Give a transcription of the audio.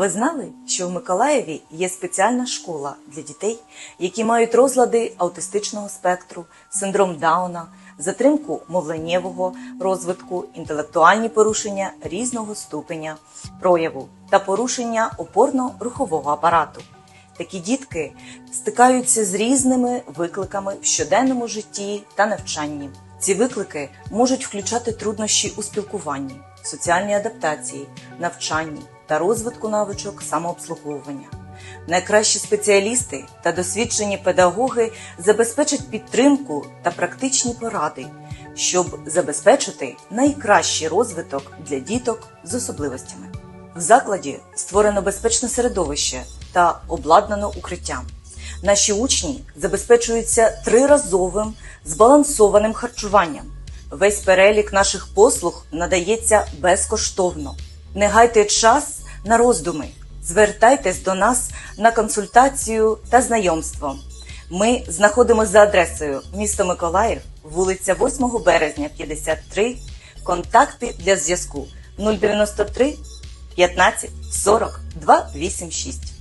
Ви знали, що в Миколаєві є спеціальна школа для дітей, які мають розлади аутистичного спектру, синдром Дауна, затримку мовленнєвого розвитку, інтелектуальні порушення різного ступеня прояву та порушення опорно-рухового апарату. Такі дітки стикаються з різними викликами в щоденному житті та навчанні. Ці виклики можуть включати труднощі у спілкуванні, соціальній адаптації, навчанні та розвитку навичок самообслуговування. Найкращі спеціалісти та досвідчені педагоги забезпечать підтримку та практичні поради, щоб забезпечити найкращий розвиток для діток з особливостями. В закладі створено безпечне середовище та обладнано укриття. Наші учні забезпечуються триразовим збалансованим харчуванням. Весь перелік наших послуг надається безкоштовно. Не гайте час на роздуми. Звертайтесь до нас на консультацію та знайомство. Ми знаходимося за адресою місто Миколаїв, вулиця 8 березня, 53. Контакти для зв'язку 093 15 40 286.